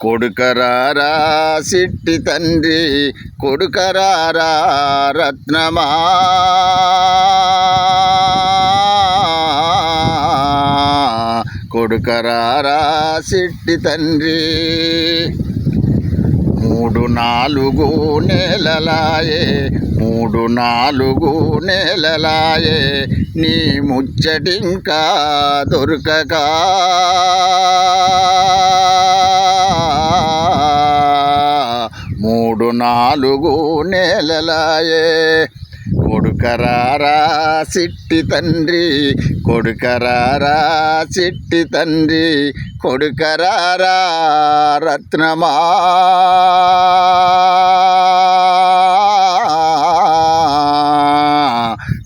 కొడుకరారా. సిట్టి తండ్రి కొడుకరారా రత్నమా. కొడుకరారా సిట్టి తండ్రి మూడు నాలుగు నెలలాయే మూడు నాలుగు నెలలాయే నీ ముచ్చటింకా దొరకగా నాలుగు నేలలాయే. కొడుకరారా సిట్టి తండ్రి కొడుకరారా సిట్టి తండ్రి కొడుకరారా రత్నమా.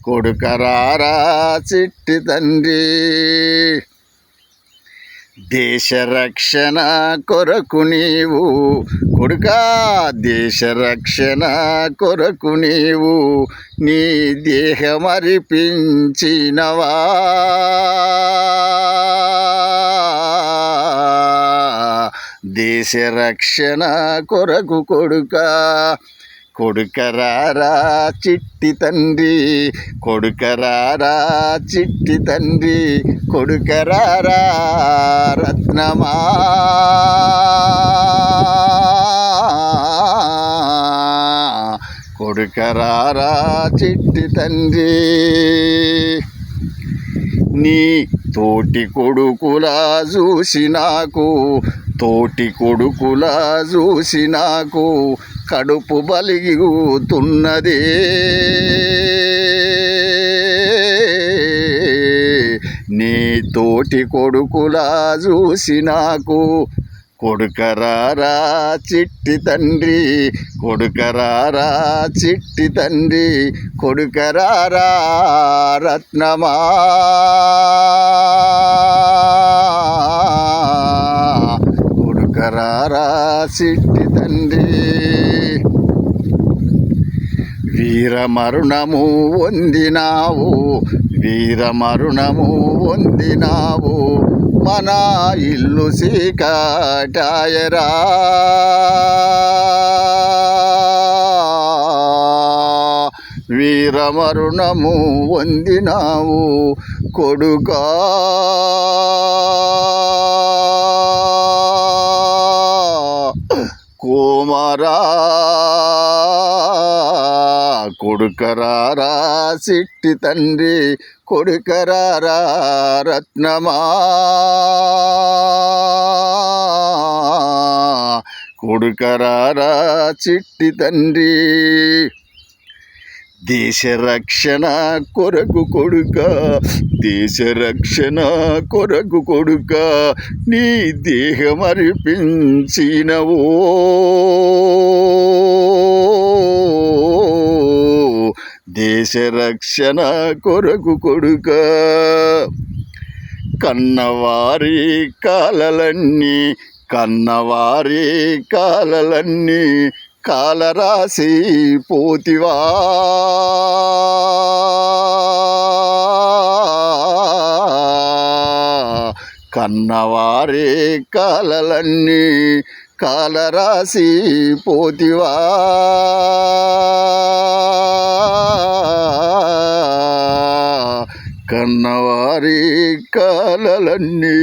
కొడుకరారా సిట్టి తండ్రి. దేశ రక్షణ కొరకు నీవు కొడుకా దేశ రక్షణ కొరకు నీవు నీ దేహమరిపించినవా? దేశ రక్షణ కొరకు కొడుకా కొడుకరారా చిట్టి తండ్రి. కొడుకరారా చిట్టి తండ్రి. కొడుకరారా రత్నమా. కొడుకరారా చిట్టి తండ్రి. నీ తోటి కొడుకులా చూసి నాకు తోటి కొడుకులా చూసి నాకు కడుపు బలిగుతున్నదే నీ తోటి కొడుకులా చూసి నాకు కొడుకరారా చిట్టి తండ్రి కొడుకరారా చిట్టి తండ్రి కొడుకరారా రత్నమా. కొడుకరారా చిట్టి తండ్రి. వీరమరుణము వందినావు వీరమరుణము వందినావు. మన ఇల్లు సీకటాయరా వీరమరుణము వందినావు కొడుకా. కోమరా. కొడుకరారా సిట్టి తండ్రి కొడుకరారా రత్నమా? కొడుకరారా చిట్టి తండ్రి దేశ రక్షణ కొరకు కొడుక దేశ రక్షణ కొరకు కొడుక నీ దేహమర్పించినవో. దేశ రక్షణ కొరకు కొడుక. కన్నవారి కాలలన్నీ కన్నవారి కాలలన్నీ కాలరాసి పోతివా. కన్నవారి కాలలన్నీ కాలరాసి పోతివా. కన్నవారి కాలన్నీ